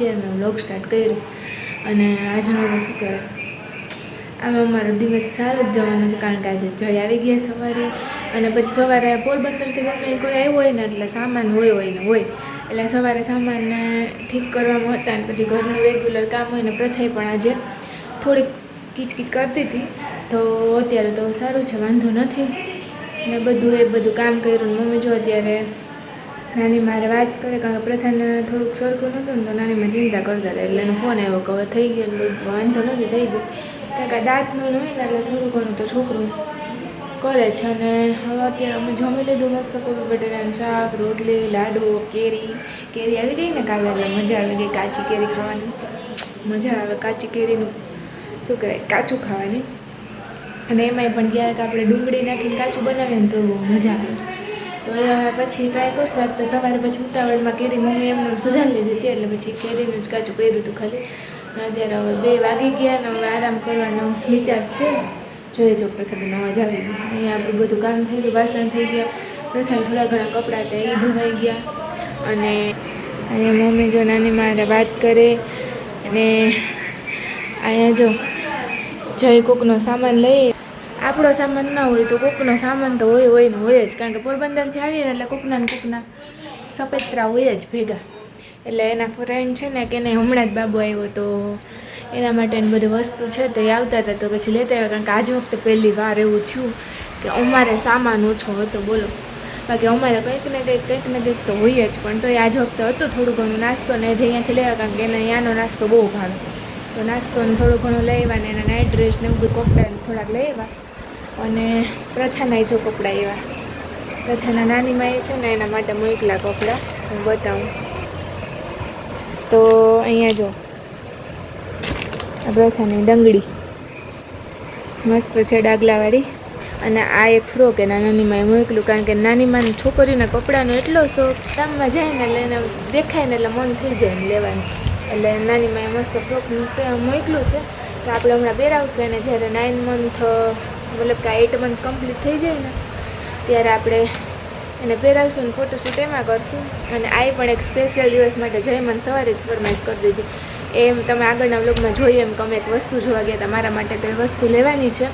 અત્યારે મેં vlog start કર્યો. અને આજનો શું કહેવાય? આમ અમારો દિવસ સારો જ જવાનો છે, કારણ કે આજે જય આવી ગયા સવારે. અને પછી સવારે પોરબંદરથી ગમે કોઈ આવ્યો હોય ને, એટલે સામાન હોય હોય ને હોય. એટલે સવારે સામાનને ઠીક કરવામાં હતા અને પછી ઘરનું રેગ્યુલર કામ હોય ને, પ્રથાએ પણ આજે થોડીક કીચકીચ કરતી હતી. તો અત્યારે તો સારું છે, વાંધો નથી. ને બધું એ બધું કામ કર્યું મમ્મી જો અત્યારે નાની મારે વાત કરે, કારણ કે પ્રથાને થોડુંક સરખું નહોતું ને તો નાનીમાં ચિંતા કરતા હતા. એટલે એનો ફોન આવ્યો કે હવે થઈ ગયો ને વાંધો નથી, થઈ ગયો. કારણ કે દાંતનું હોય ને, એટલે થોડું ઘણું તો છોકરું કરે છે. અને હવે અત્યારે અમે જમી લીધું મસ્ત કોબી બટેટાનું શાક, રોટલી લાડુ કેરી. કેરી આવી ગઈ ને કાલે, એટલે મજા આવી ગઈ કાચી કેરી ખાવાની. મજા આવે કાચી કેરીનું. શું કહેવાય? કાચું ખાવાની. અને એમાંય પણ ક્યારેક આપણે ડુંગળી નાખીને કાચું બનાવીએ ને તો બહુ મજા આવે. તો એ હવે પછી ટ્રાય કરશે. તો સવારે પછી ઉતાવળમાં કેરી મમ્મી એમને સુધારી લીધી હતી, એટલે પછી કેરીનું જ કાચું કર્યું હતું ખાલી. ને અત્યારે હવે બે વાગી ગયા ને હવે આરામ કરવાનો વિચાર છે. જોઈએ જો પ્રથમ અવાજ આવી ગયો અહીંયા આપણું બધું કામ થઈ ગયું, વાસણ થઈ ગયા. પ્રથમ થોડા ઘણા કપડાં ત્યાં એ ધોવાઈ ગયા. અને અહીંયા મમ્મી જો નાની મારે વાત કરે. અને અહીંયા જો જય કૂકનો સામાન લઈએ આપણો સામાન ના હોય તો કોકનો સામાન તો હોય હોય ને હોય જ. કારણ કે પોરબંદરથી આવીએ એટલે કોકના ને કોકના સપેત્રા હોય જ ભેગા. એટલે એના ફ્રેન્ડ છે ને કે એને હમણાં જ બાબુ આવ્યો તો એના માટેની બધી વસ્તુ છે તો એ આવતા હતા તો પછી લેતા આવ્યા. કારણ કે આજ વખતે પહેલી વાર એવું થયું કે અમારે સામાન ઓછો હતો, બોલો. બાકી અમારે કંઈક ને કંઈક કંઈક ને કંઈક તો હોય જ. પણ તો એ આજ વખતે હતું થોડું ઘણું નાસ્તો ને જે અહીંયાથી લેવા. કારણ કે એને અહીંયાનો નાસ્તો બહુ ભાવે. તો નાસ્તો થોડું ઘણું લઈ આવ્યા ને એના નાઇટ ડ્રેસ ને એવું બધું કોકટેલ થોડાક લઈ આવ્યા. અને પ્રથાના જો કપડાં એવા. પ્રથાના નાનીમાં એ છે ને એના માટે મોકલા કપડાં હું બતાવું. તો અહીંયા જો. આ પ્રથાની દંગડી મસ્ત છે ડાગલાવાળી. અને આ એક ફ્રોક એના નાનીમાં મોકલું, કારણ કે નાનીમાં છોકરીના કપડાનો એટલો શોખ ગામમાં જાય ને એટલે એને દેખાય ને એટલે મન થઈ જાય એમ લેવાનું. એટલે નાનીમાં એ મસ્ત ફ્રોક મોકલું છે. તો આપણે હમણાં પહેરાવશું એને જ્યારે નાઇન મંથ મતલબ કે આ એટ મંથ કમ્પ્લીટ થઈ જાય ને, ત્યારે આપણે એને પહેરાવશું અને ફોટોશૂટ એમાં કરશું. અને આ પણ એક સ્પેશિયલ દિવસ માટે જય મને સવારે જ ફરમાઈશ કરી દીધી. એમ તમે આગળના વ્લોગમાં જોઈએ એમ કે એક વસ્તુ જોવા ગયા હતા. મારા માટે તો એ વસ્તુ લેવાની છે.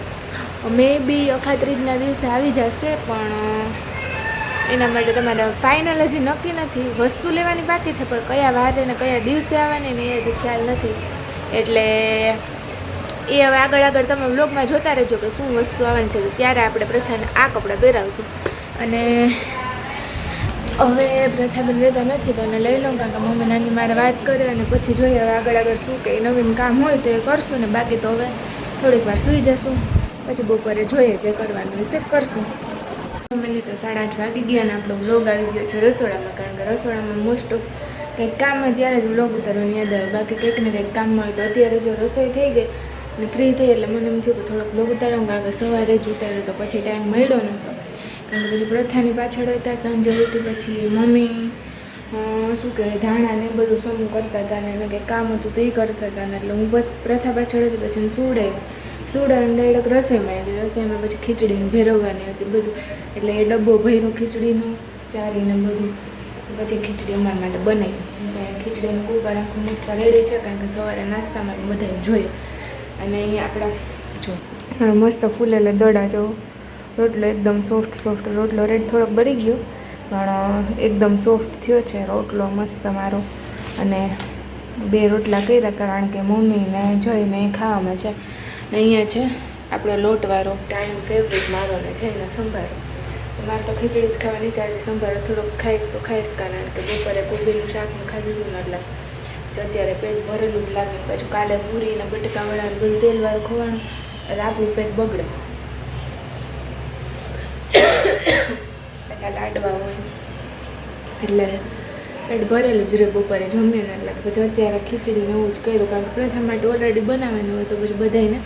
મે બી અખાત્રીજના દિવસે આવી જશે, પણ એના માટે તમારે ફાઇનલ હજી નક્કી નથી. વસ્તુ લેવાની બાકી છે, પણ કયા વારે ને કયા દિવસે આવવાની ને એ હજી ખ્યાલ નથી. એટલે એ હવે આગળ આગળ તમે વ્લોગમાં જોતા રહેજો કે શું વસ્તુ આવવાની છે. ત્યારે આપણે પ્રથાને આ કપડાં પહેરાવશું. અને હવે પ્રથાબેન લેતા નથી તો એને લઈ લઉં કારણ કે મમ્મી નાની મારે વાત કરે અને પછી જોઈએ હવે આગળ આગળ શું કે નવીન કામ હોય તો એ કરશું ને બાકી તો હવે થોડીક વાર સૂઈ જશું. પછી બપોરે જોઈએ જે કરવાનું હશે કરશું. ફેમિલી તો સાડા આઠ વાગી ગયા અને આપણો વ્લોગ આવી ગયો છે રસોડામાં કારણ કે રસોડામાં મોસ્ટ ઓફ કંઈક કામ હોય ત્યારે જ વ્લોગ ઉતારવાની યાદ આવે. બાકી કંઈક ને કંઈક કામ હોય તો અત્યારે જો રસોઈ થઈ ગઈ અને ફ્રી થઈ એટલે મને એમ થયું કે થોડોક વ્લોગ ઉતારો, કારણ કે સવારે જ ઉતાર્યો તો પછી ટાઈમ મળ્યો નહોતો. કારણ કે પછી પ્રથાની પાછળ હતા, સાંજે ઉઠી પછી મમ્મી શું કહેવાય, ધાણા ને બધું સોનું કરતા હતા ને એને કંઈ કામ હતું તો એ કરતા હતા ને એટલે હું પ્રથા પાછળ હતી, પછી સુડે સુડાને ડાયરેક્ટ રસોઈમાં આવી રસોઈમાં પછી ખીચડીને ભેરવવાની હતી બધું. એટલે એ ડબ્બો ભર્યો ખીચડીનો, ચારીને બધું. પછી ખીચડી અમારા માટે બનાવી. ખીચડીનું કુકર આખું મસ્ત રેડી છે, કારણ કે સવારે નાસ્તામાં બધાને જોઈએ. અને અહીંયા આપણા જો મસ્ત ફૂલેલા દડા જો રોટલો એકદમ સોફ્ટ સોફ્ટ રોટલો. રેડ થોડોક બળી ગયો, પણ એકદમ સોફ્ટ થયો છે રોટલો, મસ્ત મારો. અને બે રોટલા કર્યા કારણ કે મમ્મીને જોઈને ખાવામાં છે. અહીંયા છે આપણો લોટવાળો, ટાઈમ ફેવરિટ મારો ને છે એને સંભારો. મારે તો ખીચડી જ ખાવાની ચાલે સંભારો થોડોક ખાઈશ તો ખાઈશ કારણ કે બપોરે કોબીનું શાકનું ખાધું હતું એટલે. જે અત્યારે પેટ ભરેલું જ લાગે. પાછું કાલે પૂરી ને બટકાવાળા બધું તેલવાળું ખવાનું એટલે આપણું પેટ બગડે. પાછા લાડવા હોય. એટલે પેટ ભરેલું જ રહે બપોરે જમીએ ને એટલે પછી અત્યારે ખીચડી ને એવું જ કર્યું. કારણ કે પ્રથમ માટે ઓલરેડી બનાવવાનું હોય તો પછી બધાને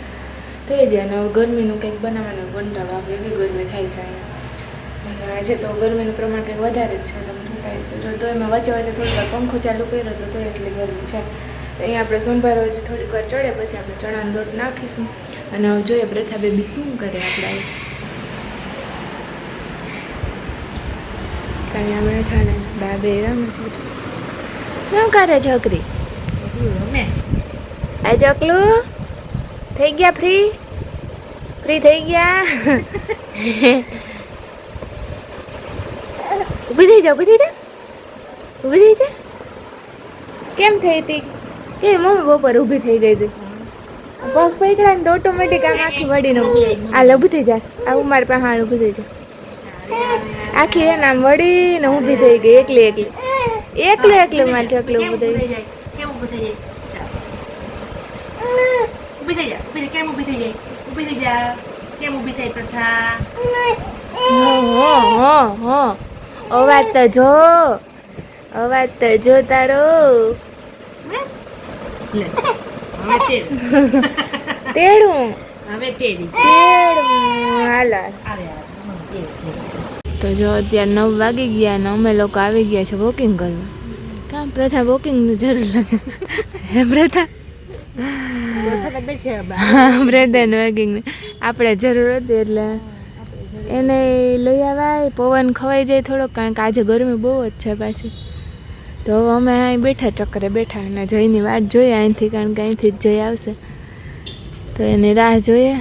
થઈ જાય. અને ગરમીનું કંઈક બનાવવાનું કંટાળો આવે એવી ગરમી થાય છે અહીંયા. અને આજે તો ગરમીનું પ્રમાણ કંઈક વધારે જ છે. તમે છે. જો તો એમાં વચ્ચે વચ્ચે થોડીક વાર પંખો ચાલુ કર્યો હતો તો એટલી ગરમી છે. તો અહીંયા આપણે સોનભાઈ રોજ થોડીક વાર ચડે, પછી આપણે ચણાનો લોટ નાખીશું. અને હવે જોઈએ પ્રથા બેબી શું કરે આપણે અહીંયા બેઠા ને બા બે રમે છે શું કરે છોકરી? અમે આ ચકલું? થઈ ગયા ફ્રી? ફ્રી થઈ ગયા? ઊભી થઈ જા ઊભી થઈ જા ઊભી થઈ જા કેમ થઈ હતી કે મમ્મી બપોર ઊભી થઈ ગઈ હતી પગ પકડા ને તો ઓટોમેટિક આમ આખી વળીને આ ઊભી થઈ જા આ મારી પાસે હાલ ઊભી થઈ જા આખી એને આમ વળીને ઊભી થઈ ગઈ એકલી એકલી એકલી એકલી મારી ચકલી ઊભી થઈ ગઈ કેમ ઊભી થઈ જાય ઊભી થઈ જા ઊભી કેમ ઊભી થઈ જાય ઊભી થઈ જા કેમ ઊભી થઈ પ્રથા હો હો હો અવાજ તો જો. અવાજ તો જો તારો. બસ. લે હવે તેડ તેડું. હવે તેડી. તેડું. હાલો. તો જો અત્યારે નવ વાગી ગયા ને અમે લોકો આવી ગયા છે વોકિંગ કરવા. કામ પ્રથા વોકિંગની જરૂર લાગે. હે પ્રથા? પ્રથા તો છે બા. હા પ્રથાને વોકિંગની આપણે જરૂર હતી એટલે એને લઈ આવાય પવન ખવાઈ જાય થોડોક કારણ કે આજે ગરમી બહુ જ છે પાછી. તો હવે અમે અહીં બેઠા ચક્કરે બેઠા અને જઈની વાટ જોઈએ અહીંથી કારણ કે અહીંથી જ જઈ આવશે. તો એની રાહ જોઈએ.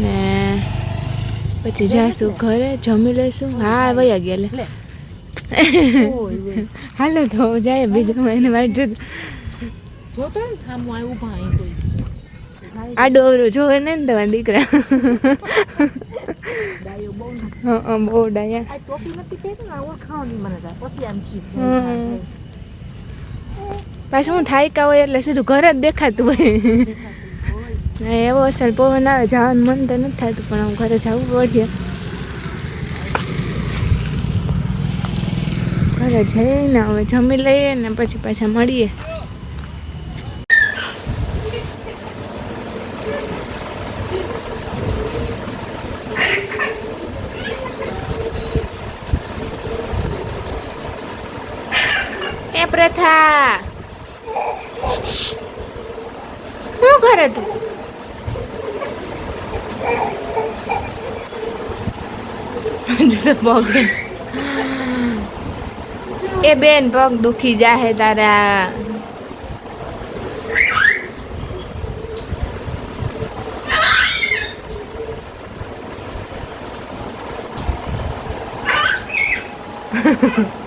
ને પછી જાશું ઘરે જમી લઈશું. હા વયા ગયા લે. હાલો તો જાય બીજું એને વાટ જોતો. આડો અવરો જોવે ને ને તમારા દીકરા. ડાયો બહુ હા હા, બહુ ડાયા આ ટોપી નથી પહેરી ને ઓળખાવાની મને થાય. પછી આમ ચીપ પાછું હું થાયકા હોય એટલે સીધું ઘરે જ દેખાતું હોય એવો અસર પવન આવે જવાનું મન તો નથી થતું પણ હું ઘરે જવું પડે ઘરે જઈને હવે જમી લઈએ ને પછી પાછા મળીએ એ પ્રથા શું કરે તું પગ એ બેન પગ દુખી જાહે તારા. તો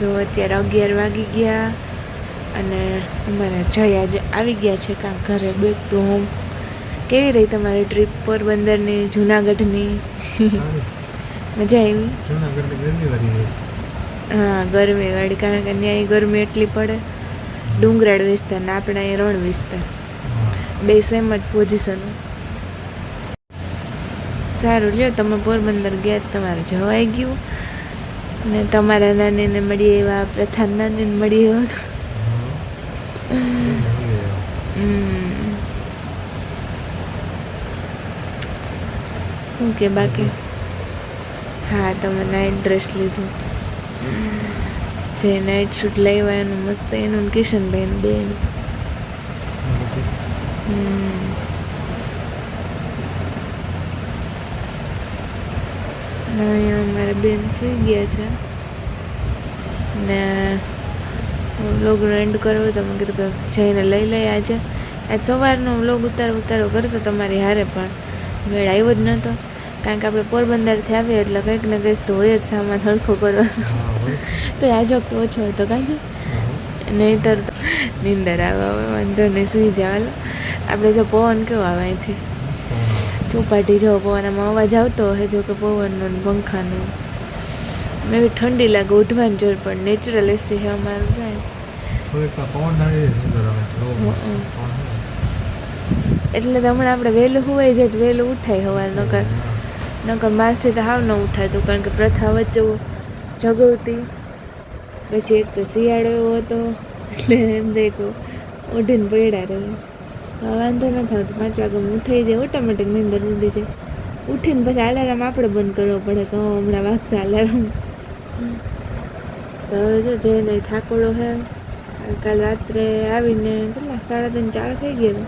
જો અત્યારે અગિયાર વાગી ગયા અને અમારા જય આજે આવી ગયા છે કાં ઘરે બેક ટુ હોમ કેવી રહી તમારી ટ્રીપ પોરબંદરની જુનાગઢની? મજા આવી? હા ગરમી વાળી કારણ કે ત્યાં ગરમી એટલી પડે. ડુંગરાળ વિસ્તાર ને આપણા અહીં રણ વિસ્તાર. બે સેમ જ પોઝિશન સારું લ્યો તમે પોરબંદર ગયા તમારે જવાઈ ગયું. ને તમારા નાનીને મળીએ એવા પ્રથા નાનીને મળી એવા શું કે બાકી? હા, તમે નાઇટ ડ્રેસ લીધું. જે નાઇટ શૂટ લેવા એનું મસ્ત એનું કિશનભાઈ બેનું હમ. અને અહીંયા મારા બેન સુઈ ગયા છે. ને વ્લોગનો એન્ડ કરવો તો મેં કીધું કે જઈને લઈ લઈ આજે. આજ સવારનો વ્લોગ ઉતારો ઉતારો કરતો તમારી હારે પણ. મેળ આવ્યો જ નહોતો. કારણ કે આપણે પોરબંદરથી આવીએ એટલે કંઈક ને કંઈક તો હોય જ સામાન હરખો કરવાનો. તો આજ વખત ઓછો હતો કાંઈ નહીંતર તો નીંદર આવે વાંધો નહીં સુઈ જવાનો. આપણે જો પવન કેવો આવે અહીંથી? ચોપાટી જો પવનમાં અવાજ આવતો હોય જો કે પવનનો પંખાનો. મેં ઠંડી લાગે ઉઠવાની જરૂર પણ નેચરલ એસી છે અમારું જાય. એટલે હમણાં આપણે વહેલું હોવાઈ જાય તો વહેલું ઉઠાય હવાર નકર નકર મારથી તો હાવ ન ઉઠાતું કારણ કે પ્રથા વચ્ચે જગવતી. પછી એક તો શિયાળો એવો હતો એટલે એમ દેખો ઉઠીને પડ્યા રહે. હવે વાંધો ન તો પાંચ વાગે હું ઉઠાઈ જાય ઓટોમેટિક નીંદર ઉડી જાય. ઉઠીને પછી અલાર્મ આપણે બંધ કરવો પડે, કે હમણાં વાગશે અલાર્મ તો હવે જો જઈને થાકોડો હે, કાલ રાત્રે આવીને કેટલા, સાડા ત્રણ, ચાર થઈ ગયા.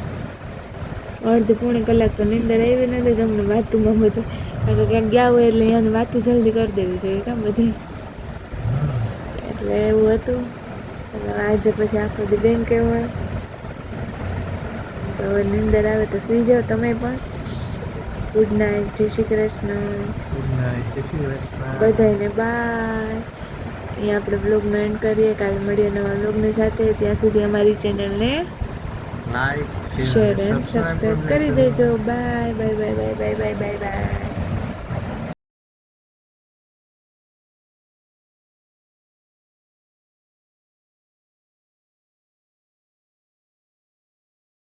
અડધી પોણી કલાક તો નીંદર આવી નથી, તમને વાતુમાં બધું. કારણ કે ક્યાંક ગયા હોય એટલે અહીંયાની વાતું જલ્દી કરી દેવી જોઈએ કામ બધી? એટલે એવું હતું. આજે પછી આખો દી બેંકે હોય. તો નિંદર આવે તો સુઈ જાઓ તમે પણ. ગુડ નાઇટ જય શ્રી કૃષ્ણ. ગુડ નાઇટ જય શ્રી કૃષ્ણ. બધાને બાય અહીંયા આપણે બ્લોગનો એન્ડ કરીએ. કાલે મળીએ નવા બ્લોગની સાથે. ત્યાં સુધી અમારી ચેનલને લાઈક શેર એન્ડ સબસ્ક્રાઈબ કરી દેજો. Bye bye bye bye bye bye bye bye